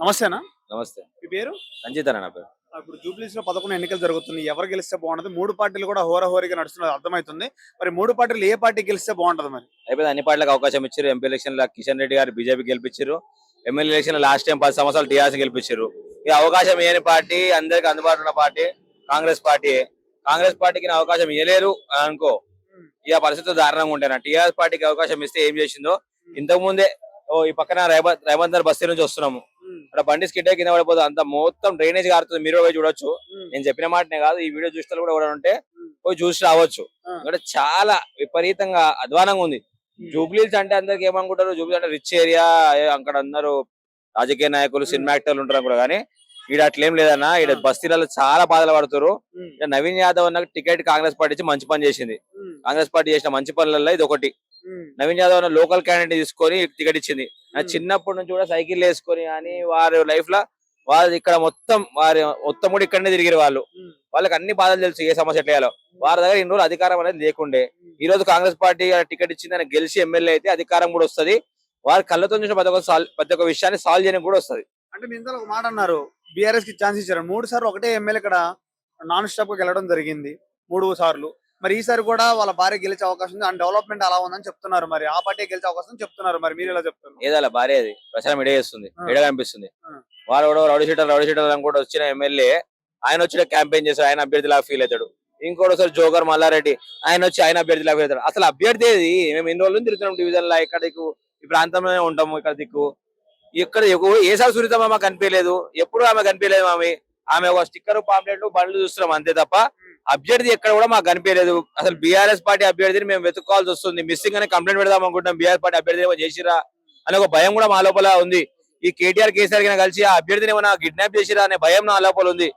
నమస్తేనా? నమస్తే. మీ పేరు? రంజిత్ అన్న నా పేరు. ఇప్పుడు జూబ్లీస్లో పదకొండు ఎన్నికలు జరుగుతున్నాయి. ఎవరు గెలిస్తే బాగుంటది? మూడు పార్టీలు కూడా హోరాహోరీగా నడుస్తున్నది అర్థమవుతుంది. మరి మూడు పార్టీలు ఏ పార్టీ గెలిస్తే బాగుంటది మరి? అయిపోయింది. అన్ని పార్టీలకు అవకాశం ఇచ్చారు. ఎంపీ ఎలక్షన్లో కిషన్ రెడ్డి గారు బీజేపీ గెలిపించారు. ఎమ్మెల్యే ఎలక్షన్ లాస్ట్ టైం పది సంవత్సరాలు టీఆర్ఎస్ గెలిపించారు. ఈ అవకాశం ఇవ్వని పార్టీ అందరికి అందుబాటులో ఉన్న పార్టీ కాంగ్రెస్ పార్టీ. కాంగ్రెస్ పార్టీకి అవకాశం ఇవ్వలేరు అని అనుకో. ఇక పరిస్థితులు దారుణంగా ఉంటాయి టీఆర్ఎస్ పార్టీకి అవకాశం ఇస్తే ఏం చేసిందో? ఇంతకు ముందే ఓ ఈ పక్కన రేవంత్ రేవంత్ బస్తీ నుంచి వస్తున్నాము. అక్కడ బండి స్కిడ్ కింద పడిపోతుంది అంత మొత్తం డ్రైనేజ్ కారుతుంది. మీరు పోయి చూడొచ్చు. నేను చెప్పిన మాటనే కాదు. ఈ వీడియో చూస్తే కూడా ఎవరైనా ఉంటే పోయి చూసి రావచ్చు. ఇక్కడ చాలా విపరీతంగా అధ్వానంగా ఉంది. జూబ్లీస్ అంటే అందరికి ఏమనుకుంటారు? జూబ్లీస్ అంటే రిచ్ ఏరియా అక్కడ అందరూ రాజకీయ నాయకులు సినిమా యాక్టర్లు ఉంటారు కూడా కానీ ఈడ అట్లేం లేదన్నా ఈడ. బస్తీలలో చాలా బాధలు పడుతారు నవీన్ యాదవ్ అన్న టికెట్ కాంగ్రెస్ పార్టీ ఇచ్చి మంచి పని చేసింది. కాంగ్రెస్ పార్టీ చేసిన మంచి పనులలో ఇది ఒకటి. నవీన్ యాదవ్ అన్న లోకల్ క్యాండిడేట్ తీసుకొని టికెట్ ఇచ్చింది. చిన్నప్పటి నుంచి కూడా సైకిల్ వేసుకొని కానీ వారి లైఫ్లో వాళ్ళు ఇక్కడ మొత్తం వారి మొత్తం కూడా ఇక్కడనే తిరిగిరు వాళ్ళు. వాళ్ళకి అన్ని బాధలు తెలుసు ఏ సమస్య ఎట్లా వారి దగ్గర ఇన్ని రోజులు అధికారం అనేది లేకుండే. ఈ రోజు కాంగ్రెస్ పార్టీ టికెట్ ఇచ్చింది ఆయన గెలిచి ఎమ్మెల్యే అయితే అధికారం కూడా వస్తది. వారి కళ్ళతో చూసిన ప్రతి ఒక్క సాల్- ప్రతి ఒక్క విషయాన్ని సాల్వ్ చేయడానికి కూడా వస్తది. అంటే మీ ఒక మాట అన్నారు. బీఆర్ఎస్కి ఛాన్స్ ఇచ్చారు. మూడు సార్లు ఒకటే ఎమ్మెల్యే ఇక్కడ నాన్ స్టాప్గా గెలవడం జరిగింది. మూడు సార్లు. మరి ఈసారి కూడా వాళ్ళ భార్య గెలిచే అవకాశం ఉంది. అండ్ డెవలప్మెంట్ అలా ఉందని చెప్తున్నారు మరి. ఆ పార్టీ గెలిచే అవకాశం చెప్తున్నారు మరి. మీరు ఎలా చెప్తారు ఏదాల? భార్య అది. ప్రచారం ఇడే చేస్తుంది. ఇడే కనిపిస్తుంది. వాడు కూడా రౌడీ షీటర్ రౌడీ షీటర్ అని కూడా వచ్చిన ఎమ్మెల్యే ఆయన వచ్చి క్యాంపెయిన్ చేస్తాడు ఆయన అభ్యర్థిలా ఫీల్ అవుతాడు. ఇంకోటి ఒకసారి జోకర్ మల్లారెడ్డి ఆయన వచ్చి ఆయన అభ్యర్థిలా ఫీల్ అవుతాడు. అసలు అభ్యర్థి ఏది? మేము ఎన్ని రోజులు తిరుగుతున్నాం డివిజన్లో. ఇక్కడ దిక్కు ఈ ప్రాంతంలోనే ఉంటాము ఇక్కడ దిక్కు. ఇక్కడ ఎక్కువ ఏసారి సునీత మామ కనిపించలేదు. ఎప్పుడు ఆమె కనిపించలేదు ఆమె ఆమె ఒక స్టిక్కర్ పాంప్లెట్ బండ్లు చూస్తున్నాం అంతే తప్ప అభ్యర్థి ఎక్కడ కూడా మాకు కనిపించలేదు. అసలు బీఆర్ఎస్ పార్టీ అభ్యర్థిని మేము వెతుక్కోవాల్సి వస్తుంది. మిస్సింగ్ అని కంప్లైంట్ పెడదాం అనుకుంటున్నాం. బీఆర్ పార్టీ అభ్యర్థి ఏమో చేసిరా అనే ఒక భయం కూడా మా లోపల ఉంది. ఈ కేటీఆర్ కేసీఆర్ కలిసి ఆ అభ్యర్థిని ఏమైనా కిడ్నాప్ చేసిరా అనే భయం నా లోపల ఉంది.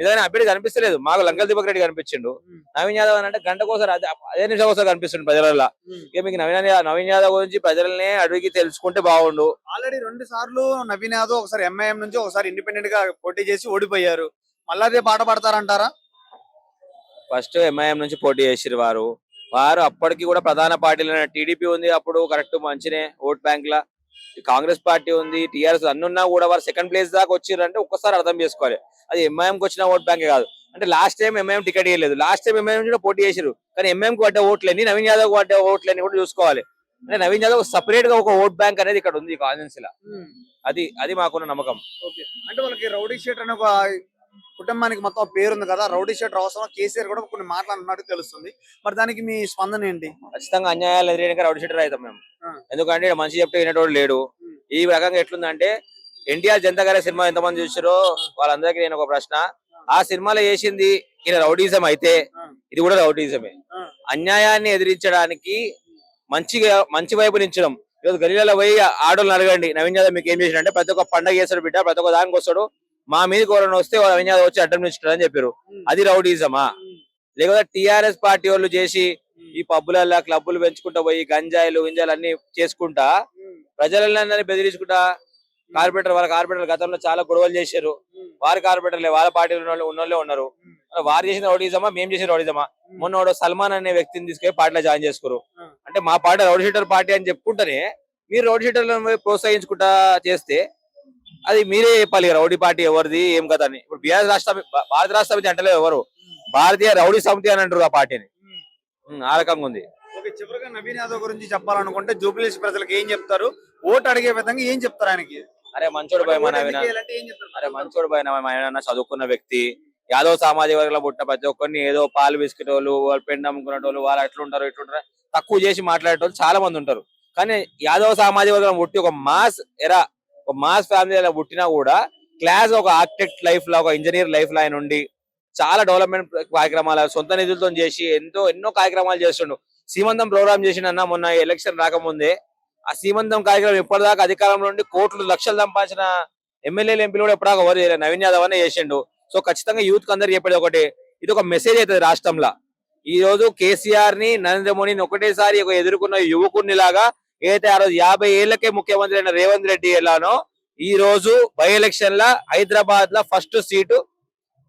ఏదైనా అభ్యర్థి కనిపిస్తలేదు. మాకు లంకల్ దీపక్ రెడ్డి కనిపించిండు. నవీన్ యాదవ్ అని అంటే గంటకోసారి అదే అదే నిమిషం ఒకసారి కనిపిస్తుంది ప్రజలలో ఇక మీకు నవీన్ నవీన్ యాదవ్ గురించి ప్రజలనే అడిగి తెలుసుకుంటే బాగుండు. ఆల్రెడీ రెండు సార్లు నవీన్ యాదవ్ ఒకసారి ఎంఐఎం నుంచి ఒకసారి ఇండిపెండెంట్గా పోటీ చేసి ఓడిపోయారు. మళ్ళీ అదే పాట పడతారంటారా? ఫస్ట్ ఎంఐఎం నుంచి పోటీ చేసిరు వారు. వారు అప్పటికి కూడా ప్రధాన పార్టీలు టీడీపీ ఉంది అప్పుడు కరెక్ట్ మంచినే ఓట్ బ్యాంక్ లా కాంగ్రెస్ పార్టీ ఉంది టీఆర్ఎస్ అన్నున్నా కూడా వారు సెకండ్ ప్లేస్ దాకా వచ్చిర్రు అంటే ఒక్కసారి అర్థం చేసుకోవాలి. అది ఎంఐఎం కి వచ్చిన ఓట్ బ్యాంక్ కాదు. అంటే లాస్ట్ టైం ఎంఐఎం టికెట్ ఇవ్వలేదు లాస్ట్ టైం ఎంఐఎం కూడా పోటీ చేసిరు కానీ ఎంఐఎం కి పడ్డ ఓట్లని నవీన్ యాదవ్ పడ్డ ఓట్లని కూడా చూసుకోవాలి. అంటే నవీన్ యాదవ్ సపరేట్గా ఒక ఓట్ బ్యాంక్ అనేది ఇక్కడ ఉంది కాన్సెన్స్ లా అది అది మాకున్న నమ్మకం. ఓకే. అంటే వాళ్ళకి రౌడీ షీట్ అనే ఒక కుటుంబానికి మొత్తం ఒక పేరు ఉంది కదా. రౌడీ షీట్ అవసరం కేసీఆర్ కూడా కొన్ని మాట్లాడినట్టు తెలుస్తుంది. మరి దానికి మీ స్పందన ఏంటి? ఖచ్చితంగా అన్యాయాలు ఎదురైన రౌడీ షీటర్ అవుతాం మేము. ఎందుకంటే మంచి చెప్తే వినేటోడు లేడు. ఈ రకంగా ఎట్లుందంటే ఎన్టీఆర్ జనతా గారి సినిమా ఎంతమంది చూసారో వాళ్ళందరికీ నేను ఒక ప్రశ్న. ఆ సినిమాలో చేసింది ఈయన రౌడీజం అయితే. ఇది కూడా రౌడీజమే. అన్యాయాన్ని ఎదిరించడానికి మంచిగా మంచి వైపు నించడం. ఈరోజు గలీలలో పోయి ఆడోళ్ళు అడగండి. నవీన్ యాదవ్ మీకు ఏం చేసినంటే ప్రతి ఒక్క పండగ చేస్తాడు బిడ్డ ప్రతి ఒక్క దానికి వస్తాడు. మా మీద ఎవరైనా వస్తే వాళ్ళు వచ్చి అడ్డం అని చెప్పారు. అది రౌడీజమా? లేకపోతే టిఆర్ఎస్ పార్టీ వాళ్ళు చేసి ఈ పబ్బులలో క్లబ్బులు పెంచుకుంటా పోయి గంజాయిలు గింజాలు అన్ని చేసుకుంటా ప్రజలందరినీ బెదిరించుకుంటా కార్పొరేటర్ వాళ్ళ కార్పొరేటర్ గతంలో చాలా గొడవలు చేశారు. వారి కార్పొరేటర్లే వాళ్ళ పార్టీలో ఉన్న వాళ్ళు- ఉన్నోళ్ళే ఉన్నారు. వారు చేసిన రౌడీజమా మేము చేసిన రౌడీజమా? మొన్న వాడు సల్మాన్ అనే వ్యక్తిని తీసుకొని పార్టీలో జాయిన్ చేసుకోరు. అంటే మా పార్టీ రౌడీ షీటర్ పార్టీ అని చెప్పుకుంటేనే మీరు రౌడీ షీటర్లను ప్రోత్సహించుకుంటా చేస్తే అది మీరే చెప్పాలి రౌడీ పార్టీ ఎవరిది ఏం కదా అని. ఇప్పుడు బీఆర్ రాష్ట్ర భారత రాష్ట్ర సమితి అంటలేదు ఎవరు భారతీయ రౌడీ సమితి అని అంటారు ఆ పార్టీని. ఆ రకంగా ఉంది. చివరిగా నవీన్ యాదవ్ గురించి చెప్పాలనుకుంటే జూబ్లీస్ ప్రజలకు ఏం చెప్తారు? ఓటు అడిగే విధంగా ఏం చెప్తారు ఆయనకి? అరే మంచోడు భయ? అరే మంచోడు భయ ఆయన చదువుకున్న వ్యక్తి. యాదవ్ సామాజిక వర్గంలో పుట్టిన ప్రతి ఒక్కరిని ఏదో పాలు బిస్కెట్ వాళ్ళు వాళ్ళు పెండ్ అమ్ముకునే వాళ్ళు వాళ్ళు అట్లుంటారు ఇట్లుంటారు తక్కువ చేసి మాట్లాడేటోళ్ళు చాలా మంది ఉంటారు. కానీ యాదవ్ సామాజిక వర్గం పుట్టి ఒక మాస్ ఎరా ఒక మాస్ ఫ్యామిలీలో పుట్టినా కూడా క్లాస్ ఒక ఆర్కిటెక్ట్ లైఫ్ లా ఒక ఇంజనీర్ లైఫ్ లా ఆయన ఉండి చాలా డెవలప్మెంట్ కార్యక్రమాలు సొంత నిధులతో చేసి ఎంతో ఎన్నో కార్యక్రమాలు చేస్తుండు. సీమంతం ప్రోగ్రామ్ చేసిన మొన్న ఎలక్షన్ రాకముందే. ఆ సీమంతం కార్యక్రమం ఇప్పటిదాకా అధికారంలో ఉండి కోట్లు లక్షలు సంపాదించిన ఎమ్మెల్యేలు ఎంపీలు కూడా ఎప్పుడాక ఎవరు చేయలేదు. నవీన్ యాదవ్ అనే చేసిండు. సో ఖచ్చితంగా యూత్కి అందరు చెప్పేది ఒకటి ఇది ఒక మెసేజ్ అవుతుంది రాష్ట్రంలో. ఈ రోజు కేసీఆర్ని నరేంద్ర మోడీని ఒకటేసారి ఎదుర్కొన్న యువకుడిని లాగా ఏదైతే ఆ రోజు యాభై ఏళ్ళకే ముఖ్యమంత్రి అయిన రేవంత్ రెడ్డి ఎలానో ఈ రోజు బై ఎలక్షన్ ల హైదరాబాద్లో ఫస్ట్ సీటు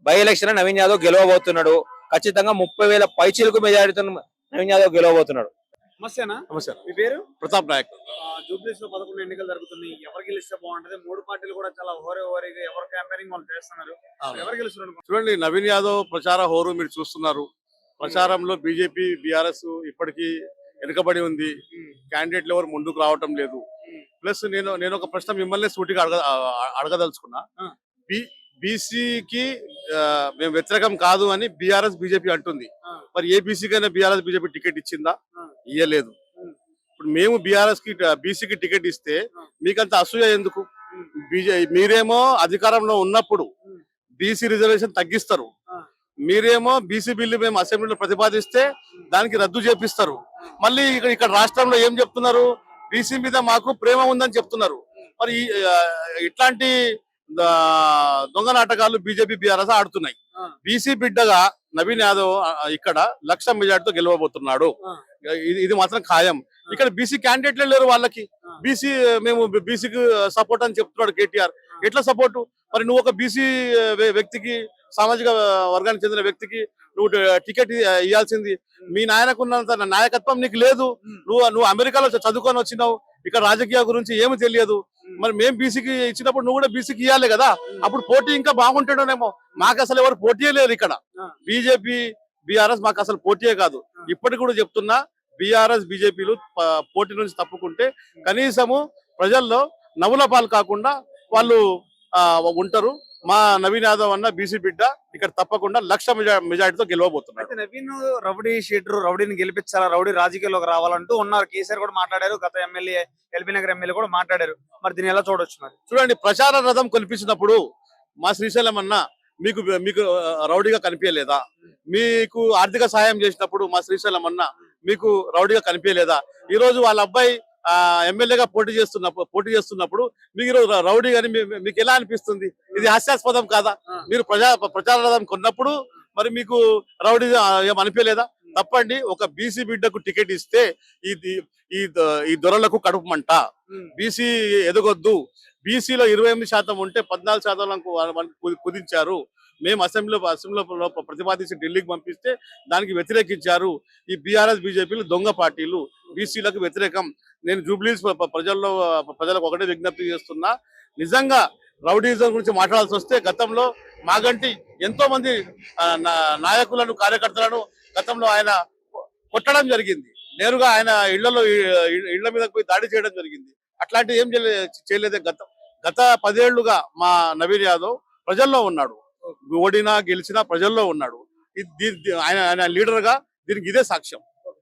బై ఎలక్షన్లో నవీన్ యాదవ్ గెలవబోతున్నాడు. ఖచ్చితంగా ముప్పై వేల పైచీలకు మెజారిటీతో నవీన్ యాదవ్ గెలవబోతున్నాడు. మీ పేరు? ప్రతాప్ నాయక్. జూబ్లీస్లో పదకొండు ఎన్నికలు జరుగుతున్నాయి. ఎవరు గెలిస్తే బాగుంటది? మూడు పార్టీలు కూడా చాలా హోరే హోరీగా ఎవరు క్యాంపెయినింగ్ వాళ్ళు చేస్తున్నారు? ఎవరు గెలుస్తారు అనుకుంటున్నారు? చూడండి నవీన్ యాదవ్ ప్రచార హోరు మీరు చూస్తున్నారు. ప్రచారంలో బీజేపీ బీఆర్ఎస్ ఇప్పటికీ వెనుకబడి ఉంది క్యాండిడేట్లు ఎవరు ముందుకు రావటం లేదు ప్లస్ నేను నేను ఒక ప్రశ్న మిమ్మల్ని సూటిగా అడగ అడగదలుచుకున్నా. బి బీసీకి మేము వ్యతిరేకం కాదు అని బీఆర్ఎస్ బీజేపీ అంటుంది. మరి ఏ బీసీకైనా బీఆర్ఎస్ బీజేపీ టికెట్ ఇచ్చిందా. ఇయ్యలేదు. ఇప్పుడు మేము బీఆర్ఎస్కి బీసీకి టికెట్ ఇస్తే. మీకంత అసూయ ఎందుకు. బీజే మీరేమో అధికారంలో ఉన్నప్పుడు. బీసీ రిజర్వేషన్ తగ్గిస్తారు. మీరేమో బీసీ బిల్లు మేము అసెంబ్లీలో ప్రతిపాదిస్తే దానికి రద్దు చేపిస్తారు మళ్ళీ ఇక్కడ ఇక్కడ రాష్ట్రంలో ఏం చెప్తున్నారు? బీసీ మీద మాకు ప్రేమ ఉందని చెప్తున్నారు. మరి ఇట్లాంటి దొంగ నాటకాలు బీజేపీ బీఆర్ఎస్ ఆడుతున్నాయి. బీసీ బిడ్డగా నవీన్ యాదవ్ ఇక్కడ లక్ష మెజార్టీతో గెలవబోతున్నాడు. ఇది ఇది మాత్రం ఖాయం. ఇక్కడ బీసీ క్యాండిడేట్లే లేరు వాళ్ళకి. బీసీ మేము బీసీకి సపోర్ట్ అని చెప్తున్నాడు కేటీఆర్. ఎట్లా సపోర్ట్? మరి నువ్వు ఒక బీసీ వ్యక్తికి సామాజిక వర్గానికి చెందిన వ్యక్తికి నువ్వు టికెట్ ఇవ్వాల్సింది మీ నాయనకున్నంత నాయకత్వం నీకు లేదు. నువ్వు నువ్వు అమెరికాలో చదువుకొని వచ్చినావు. ఇక్కడ రాజకీయ గురించి ఏమి తెలియదు. మరి మేము బీసీకి ఇచ్చినప్పుడు నువ్వు కూడా బీసీకి ఇవ్వాలి కదా. అప్పుడు పోటీ ఇంకా బాగుంటాడేమో మాకు అసలు ఎవరు పోటీయే లేదు ఇక్కడ. బీజేపీ బీఆర్ఎస్ మాకు అసలు పోటీయే కాదు. ఇప్పటికి కూడా చెప్తున్నా బీఆర్ఎస్ బీజేపీలు పోటీ నుంచి తప్పుకుంటే కనీసము ప్రజల్లో నవ్వుల పాలు కాకుండా వాళ్ళు ఉంటారు. మా నవీన్ యాదవ్ అన్న బీసీ బిడ్డ ఇక్కడ తప్పకుండా లక్ష మెజా- మెజారిటీతో గెలవబోతున్నాడు అయితే నవీన్ రౌడీ షీటర్ రౌడీని గెలిపించాలా? రౌడీ రాజకీయాల్లోకి రావాలంటూ ఉన్నారు. కేసీఆర్ కూడా మాట్లాడారు గత ఎమ్మెల్యే ఎల్బీ నగర్ ఎమ్మెల్యే కూడా మాట్లాడారు. మరి దీన్ని ఎలా చూడొచ్చు మరి? చూడండి ప్రచార రథం కల్పించినప్పుడు మా శ్రీశైలం అన్న మీకు మీకు రౌడీగా కనిపించలేదా? మీకు ఆర్థిక సాయం చేసినప్పుడు మా శ్రీశైలం అన్న మీకు రౌడీగా కనిపించలేదా? ఈ రోజు వాళ్ళ అబ్బాయి ఎమ్మెల్యేగా పోటీ చేస్తున్నప్పుడు పోటీ చేస్తున్నప్పుడు మీకు ఈరోజు ర- రౌడీ అని మీకు ఎలా అనిపిస్తుంది? ఇది హాస్యాస్పదం కాదా. మీరు ప్రజా ప్రచార రథం కొన్నప్పుడు మరి మీకు రౌడీ ఏం అనిపించలేదా? తప్పండి ఒక బీసీ బిడ్డకు టికెట్ ఇస్తే ఈ ది- ఈ ఈ దొరలకు కడుపు మంట. బీసీ ఎదగొద్దు. బీసీలో ఇరవై ఎనిమిది శాతం ఉంటే పద్నాలుగు శాతం కుదించారు. మేము అసెంబ్లీలో అసెంబ్లీలో ప్రతిపాదించి ఢిల్లీకి పంపిస్తే దానికి వ్యతిరేకించారు ఈ బీఆర్ఎస్ బీజేపీలు దొంగ పార్టీలు. బీసీలకు వ్యతిరేకం. నేను జూబ్లీస్ ప్రజల్లో ప్రజలకు ఒకటే విజ్ఞప్తి చేస్తున్నా. నిజంగా రౌడీజం గురించి మాట్లాడాల్సి వస్తే గతంలో మాగంటి ఎంతో మంది నాయకులను కార్యకర్తలను గతంలో ఆయన కొట్టడం జరిగింది. నేరుగా ఆయన ఇళ్ళలో ఇళ్ళ మీద పోయి దాడి చేయడం జరిగింది. అట్లాంటివి ఏం చేయలే- చేయలేదే గత గత పదేళ్ళుగా మా నవీన్ యాదవ్ ప్రజల్లో ఉన్నాడు. ఓడినా గెలిచినా ప్రజల్లో ఉన్నాడు. ఇది ఆయన ఆయన లీడర్గా దీనికి ఇదే సాక్ష్యం.